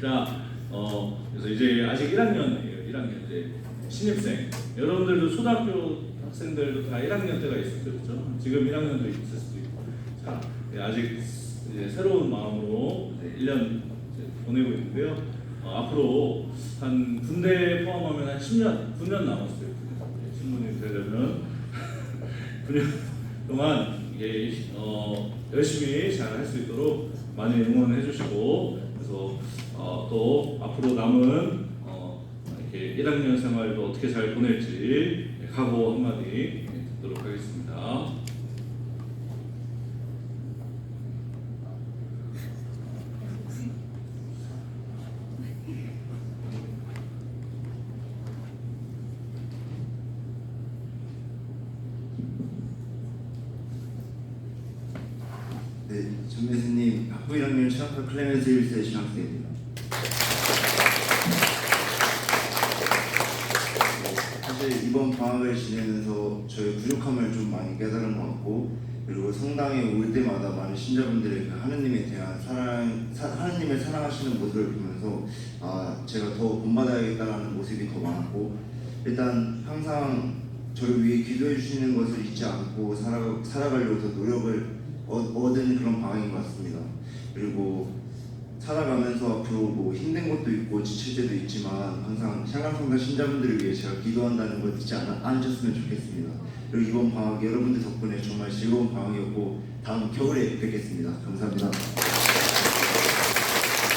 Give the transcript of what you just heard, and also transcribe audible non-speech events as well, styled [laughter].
자, 어, 그래서 이제 아직 1학년이에요. 1학년 이제 신입생. 여러분들도 초등학교 학생들도 다 1학년 때가 있었겠죠. 지금 1학년도 있을 수도 있고. 자, 예, 아직 이제 새로운 마음으로 이제 1년 이제 보내고 있는데요. 어, 앞으로 한 군대 포함하면 한 10년, 9년 남았어요. 9년. 신분이 되려면 [laughs] 9년 동안 이게 어, 열심히 잘 할 수 있도록 많이 응원해 주시고 그래서 어, 또 앞으로 남은 어, 이렇게 1학년 생활도 어떻게 잘 보낼지 각오 한마디 듣도록 하겠습니다. 네, 전매수님 학부 1학년 신학과 클레멘스 1세 신학생입니다. 네, 사실 이번 방학을 지내면서 저의 부족함을 좀 많이 깨달은 것 같고 그리고 성당에 올 때마다 많은 신자분들의 그 하느님에 대한 사랑, 사, 하느님을 사랑하시는 모습을 보면서 아 제가 더 본받아야겠다는 모습이 더 많았고 일단 항상 저를 위해 기도해 주시는 것을 잊지 않고 살아, 살아가려고 더 노력을 얻- 얻은 그런 방향인 것 같습니다. 그리고 살아가면서 앞으로 뭐 힘든 것도 있고 지칠 때도 있지만 항상 향강성당 신자분들을 위해 제가 기도한다는 걸 잊지 않, 않으셨으면 좋겠습니다. 그리고 이번 방학 여러분들 덕분에 정말 즐거운 방학이었고 다음 겨울에 뵙겠습니다. 감사합니다.